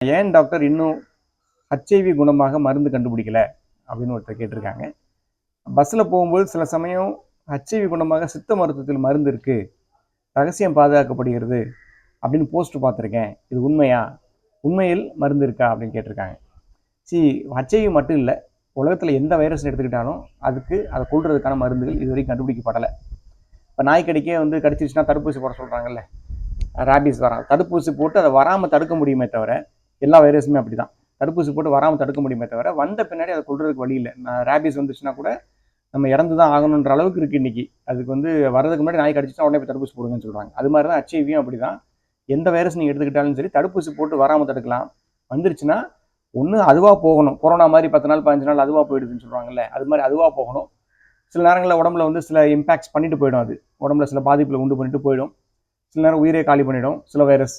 ஏன் டாக்டர் இன்னும் ஹச்ஐவி குணமாக மருந்து கண்டுபிடிக்கல? அப்படின்னு ஒருத்தர் கேட்டிருக்காங்க. பஸ்ஸில் போகும்போது சில சமயம் ஹச்ஐவி குணமாக சித்த மருத்துவத்தில் மருந்து இருக்குது ரகசியம் பாதுகாக்கப்படுகிறது அப்படின்னு போஸ்ட் பார்த்துருக்கேன். இது உண்மையா? உண்மையில் மருந்து இருக்கா? அப்படின்னு கேட்டிருக்காங்க. சி ஹச்ஐவி மட்டும் இல்லை. உலகத்தில் எந்த வைரஸ் எடுத்துக்கிட்டாலும் அதுக்கு அதை கொள்றதுக்கான மருந்துகள் இது வரைக்கும் கண்டுபிடிக்கப்படலை. இப்போ நாய்க்கடிக்கே வந்து கடிச்சிருச்சுன்னா தடுப்பூசி போட சொல்கிறாங்கல்ல ரேபிஸ் வரான் தடுப்பூசி போட்டு அதை வராமல் தடுக்க முடியுமே தவிர எல்லா வைரஸுமே அப்படி தான் தடுப்பூசி போட்டு வராமல் தடுக்க முடியுமே தவிர வந்த பின்னாடி அதை கொள்றதுக்கு வழி இல்லை. நான் ரேபிஸ் வந்துச்சுன்னா கூட நம்ம இறந்து தான் ஆகணுன்ற அளவுக்கு இருக்குது இன்றைக்கி அதுக்கு வந்து வரதுக்கு முன்னாடி நாய் கடிச்சிட்டா உடனே போய் தடுப்பூசி போடுங்கன்னு சொல்கிறாங்க அது மாதிரி தான் அச்சீவியும் அப்படி தான் எந்த வைரஸ் நீங்கள் எடுத்துக்கிட்டாலும் சரி தடுப்பூசி போட்டு வராமல் தடுக்கலாம். வந்துருச்சுன்னா ஒன்று அதுவாக போகணும். கொரோனா மாதிரி பத்து நாள் பதினஞ்சு நாள் அதுவாக போயிடுதுன்னு சொல்கிறாங்கல்ல அது மாதிரி அதுவாக போகணும். சில நேரங்களில் உடம்புல வந்து சில இம்பாக்ட்ஸ் பண்ணிட்டு போயிடும் அது. உடம்புல சில பாதிப்பில் உண்டு பண்ணிட்டு போயிடும். சில நேரம் உயிரே காலி பண்ணிடும். சில வைரஸ்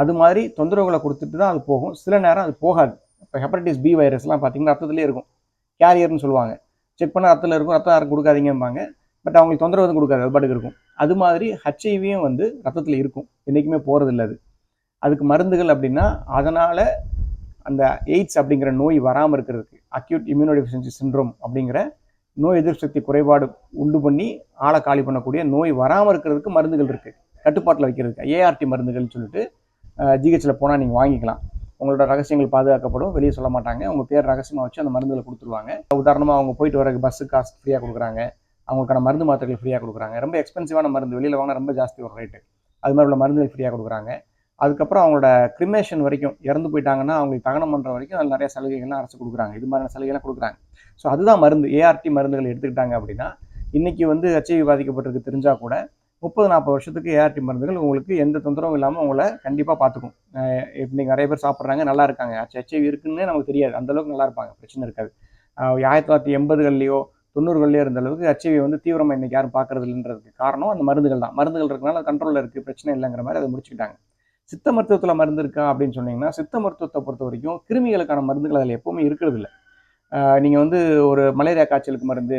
அது மாதிரி தொந்தரவுகளை கொடுத்துட்டு தான் அது போகும். சில நேரம் அது போகாது. இப்போ ஹெப்படைட்டிஸ் பி வைரஸ்லாம் பார்த்தீங்கன்னா ரத்தத்துலேயே இருக்கும். கேரியர்னு சொல்லுவாங்க. செக் பண்ண ரத்தத்தில் இருக்கும். ரத்தம் யாரும் கொடுக்காதீங்கம்பாங்க. பட் அவங்களுக்கு தொந்தரவு எதுவும் கொடுக்காது. அது பாட்டுக்கு இருக்கும். அது மாதிரி ஹச்ஐவியும் வந்து ரத்தத்தில் இருக்கும். என்றைக்குமே போகிறதில்ல அது. அதுக்கு மருந்துகள் அப்படின்னா அதனால் அந்த எய்ட்ஸ் அப்படிங்கிற நோய் வராமல் இருக்கிறதுக்கு அக்யூட் இம்யூனோடிஃபிஷியன்சி சிண்ட்ரோம் அப்படிங்கிற நோய் எதிர்ப்பு சக்தி குறைபாடு உண்டு பண்ணி ஆளை காலி பண்ணக்கூடிய நோய் வராமல் இருக்கிறதுக்கு மருந்துகள் இருக்குது கட்டுப்பாட்டில் வைக்கிறதுக்கு. ஏஆர்டி மருந்துகள்னு சொல்லிட்டு ஜிஹெச்சில் போனால் நீங்கள் வாங்கிக்கலாம். உங்களோட ரகசியங்கள் பாதுகாக்கப்படும். வெளியே சொல்ல மாட்டாங்க. உங்கள் பேர் ரகசியமாக வச்சு அந்த மருந்துகளை கொடுத்துருவாங்க. உதாரணமாக அவங்க போயிட்டு வரக்கு பஸ்ஸு காசு ஃப்ரீயாக கொடுக்குறாங்க. அவங்களுக்கான மருந்து மாத்திரைகள் ஃப்ரீயாக கொடுக்குறாங்க. ரொம்ப எக்ஸ்பென்சிவான மருந்து. வெளியில் வாங்கினா ரொம்ப ஜாஸ்தி ஒரு ரேட்டு அது மாதிரி உள்ள மருந்துகள் ஃப்ரீயாக கொடுக்குறாங்க. அதுக்கப்புறம் அவங்களோட கிரிமேஷன் வரைக்கும் இறந்து போயிட்டாங்கன்னா அவங்களுக்கு தகனம் பண்ணுற வரைக்கும் அதில் நிறைய சலுகைகள்லாம் அரசு கொடுக்குறாங்க. இது மாதிரியான சலுகைலாம் கொடுக்குறாங்க. ஸோ அதுதான் மருந்து. ஏஆர்டி மருந்துகள் எடுத்துக்கிட்டாங்க அப்படின்னா இன்றைக்கி வந்து ஹச்ஐவி பாதிக்கப்பட்டிருக்கு தெரிஞ்சால் கூட முப்பது நாற்பது வருஷத்துக்கு ஏஆர்டி மருந்துகள் உங்களுக்கு எந்த தொந்தரவும் இல்லாமல் உங்களை கண்டிப்பாக பார்த்துக்கும் இப்போ நிறைய பேர் சாப்பிட்றாங்க நல்லா இருக்காங்க. ஹெச்ஐவி இருக்குன்னு நமக்கு தெரியாது. அந்தளவுக்கு நல்லா இருப்பாங்க. பிரச்சனை இருக்காது. ஆயிரத்தி தொள்ளாயிரத்தி எண்பதுகள்லையோ தொண்ணூறுகள்லேயோ இருந்த அளவுக்கு ஹெச்ஐவி வந்து தீவிரமாக இன்றைக்கி யாரும் பார்க்கறது இல்லைன்றதுக்கு காரணம் அந்த மருந்துகள் தான். மருந்துகள் இருக்கனால கண்ட்ரோலில் இருக்குது பிரச்சனை இல்லைங்கிற மாதிரி அதை முடிச்சுக்கிட்டாங்க. சித்த மருத்துவத்தில் மருந்து இருக்கா அப்படின்னு சொன்னீங்கன்னா சித்த மருத்துவத்தை பொறுத்த வரைக்கும் கிருமிகளுக்கான மருந்துகள் அதில் எப்போவுமே இருக்கிறது இல்லை நீங்கள் வந்து ஒரு மலேரியா காய்ச்சலுக்கு மருந்து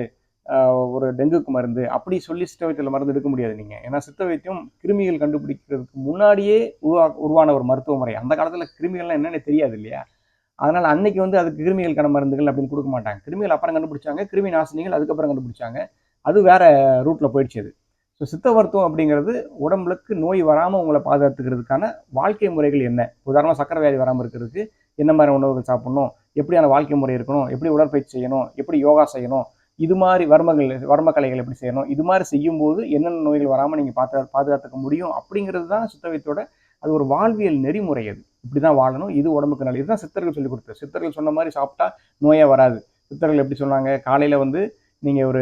ஒரு டெங்குக்கு மருந்து அப்படி சொல்லி சித்த வைத்தியத்தில் மருந்து எடுக்க முடியாது நீங்கள் ஏன்னா சித்த வைத்தியம் கிருமிகள் கண்டுபிடிக்கிறதுக்கு முன்னாடியே உருவா உருவான ஒரு மருத்துவ முறை அந்த காலத்தில் கிருமிகள்லாம் என்னென்னு தெரியாது இல்லையா? அதனால் அன்னைக்கு வந்து அதுக்கு கிருமிகளுக்கான மருந்துகள் அப்படின்னு கொடுக்க மாட்டாங்க. கிருமிகள் அப்புறம் கண்டுபிடிச்சாங்க கிருமி நாசினிகள் அதுக்கப்புறம் கண்டுபிடிச்சாங்க. அது வேற ரூட்டில் போயிடுச்சு அது. ஸோ சித்த மருத்துவம் அப்படிங்கிறது உடம்புக்கு நோய் வராமல் உங்களை பாதுகாத்துக்கிறதுக்கான வாழ்க்கை முறைகள் என்ன? உதாரணமாக சக்கரை வியாதி வராமல் இருக்கிறதுக்கு என்ன மாதிரி உணவுகள் சாப்பிடணும்? எப்படியான வாழ்க்கை முறை இருக்கணும்? எப்படி உடற்பயிற்சி செய்யணும்? எப்படி யோகா செய்யணும்? இது மாதிரி வர்மங்கள் வர்ம கலைகள் எப்படி செய்யணும்? இது மாதிரி செய்யும்போது என்னென்ன நோய்கள் வராமல் நீங்கள் பார்த்து பாதுகாத்துக்க முடியும்? அப்படிங்கிறது தான் சித்தவைத்தோட அது ஒரு வாழ்வியல் நெறிமுறை அது. இப்படி தான் வாழணும். இது உடம்புக்கு நல்லது. இதுதான் சித்தர்கள் சொல்லி கொடுத்தது. சித்தர்கள் சொன்ன மாதிரி சாப்பிட்டா நோயே வராது. சித்தர்கள் எப்படி சொன்னாங்க? காலையில் வந்து நீங்கள் ஒரு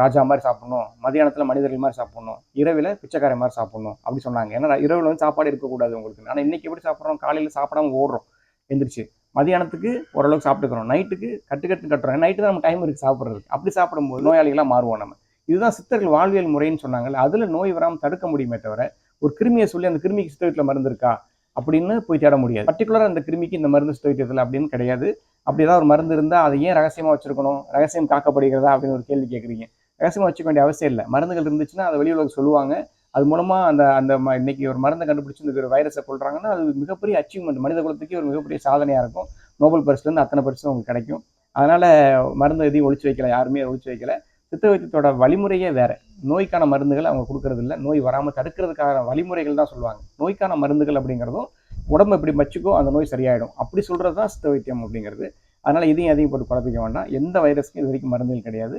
ராஜா மாதிரி சாப்பிடணும். மதியானத்தில் மனிதர்கள் மாதிரி சாப்பிடணும். இரவில் பிச்சைக்காரை மாதிரி சாப்பிடணும். அப்படி சொன்னாங்க. ஏன்னா இரவில் வந்து சாப்பாடு இருக்கக்கூடாது உங்களுக்கு. ஆனால் இன்றைக்கி எப்படி சாப்பிட்றோம்? காலையில் சாப்பிடாம ஓடுறோம். எந்திரிச்சு. மதியானத்துக்கு ஓரளவுக்கு சாப்பிட்டுக்கிறோம். நைட்டுக்கு கட்டு கட்டு கட்டுறோம் நைட்டு தான் நம்ம டைம் இருக்குது சாப்பிட்றதுக்கு. அப்படி சாப்பிடும்போது நோயாளிகளாக மாறுவோம் நம்ம. இதுதான் சித்தர்கள் வாழ்வியல் முறைன்னு சொன்னாங்கல்ல அதில் நோய் வராமல் தடுக்க முடியுமே தவிர ஒரு கிருமியை சொல்லி அந்த கிருமிக்கு சித்தவத்தில் மருந்து இருக்கா அப்படின்னு போய் தேட முடியாது. பர்டிகுலராக அந்த கிருமிக்கு இந்த மருந்து சித்தவைத்தியத்தில் அப்படின்னு கிடையாது. அப்படி ஏதாவது ஒரு மருந்து இருந்தால் அதை ஏன் ரகசியமாக வச்சுருக்கணும்? ரகசியம் காக்கப்படுகிறதா அப்படின்னு ஒரு கேள்வி கேட்குறீங்க. ரகசியமாக வச்சுக்க வேண்டிய அவசியம் இல்லை. மருந்துகள் இருந்துச்சுன்னா அதை வெளியுலக சொல்லுவாங்க. அது மூலமாக அந்த அந்த இன்னைக்கு ஒரு மருந்தை கண்டுபிடிச்சி இந்த வைரஸை கொள்றாங்கன்னா அது மிகப்பெரிய அச்சீவ்மெண்ட் மனித குலத்துக்கே ஒரு மிகப்பெரிய சாதனையாக இருக்கும். நோபல் பரிசுலேருந்து அத்தனை பரிசும் உங்களுக்கு கிடைக்கும். அதனால் மருந்து எதையும் ஒழிச்சு வைக்கல யாருமே ஒழிச்சு வைக்கல. சித்த வைத்தியத்தோட வழிமுறையே வேறு. நோய்க்கான மருந்துகள் அவங்க கொடுக்கறது இல்லை நோய் வராமல் தடுக்கிறதுக்கான வழிமுறைகள் தான் சொல்லுவாங்க. நோய்க்கான மருந்துகள் அப்படிங்கிறதும் உடம்பு எப்படி வச்சுக்கோ அந்த நோய் சரியாயிடும். அப்படி சொல்கிறது தான் சித்த வைத்தியம் அப்படிங்கிறது. அதனால் இதையும் அதையும் போட்டு குழப்பிக்க வேண்டாம். எந்த வைரஸ்க்கும் இது வரைக்கும் மருந்துகள் கிடையாது.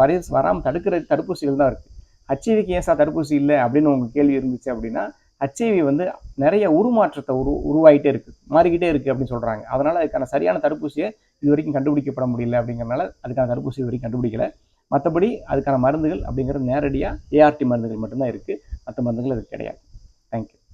வைரஸ் வராமல் தடுக்கிற தடுப்பூசிகள் தான் இருக்குது ஹச்ஐவிக்கு ஏன் சார் தடுப்பூசி இல்லை அப்படின்னு உங்களுக்கு கேள்வி இருந்துச்சு அப்படின்னா ஹச்ஐவி வந்து நிறைய உருமாற்றத்தை உரு உருவாகிட்டே இருக்குது மாறிக்கிட்டே இருக்குது அப்படின்னு சொல்கிறாங்க அதனால் அதுக்கான சரியான தடுப்பூசியை இது வரைக்கும் கண்டுபிடிக்கப்பட முடியல அப்படிங்கிறனால அதுக்கான தடுப்பூசி இது வரைக்கும் கண்டுபிடிக்கல. மற்றபடி அதுக்கான மருந்துகள் அப்படிங்கிறது நேரடியாக ஏஆர்டி மருந்துகள் மட்டும்தான் இருக்குது மற்ற மருந்துகள் அது கிடையாது.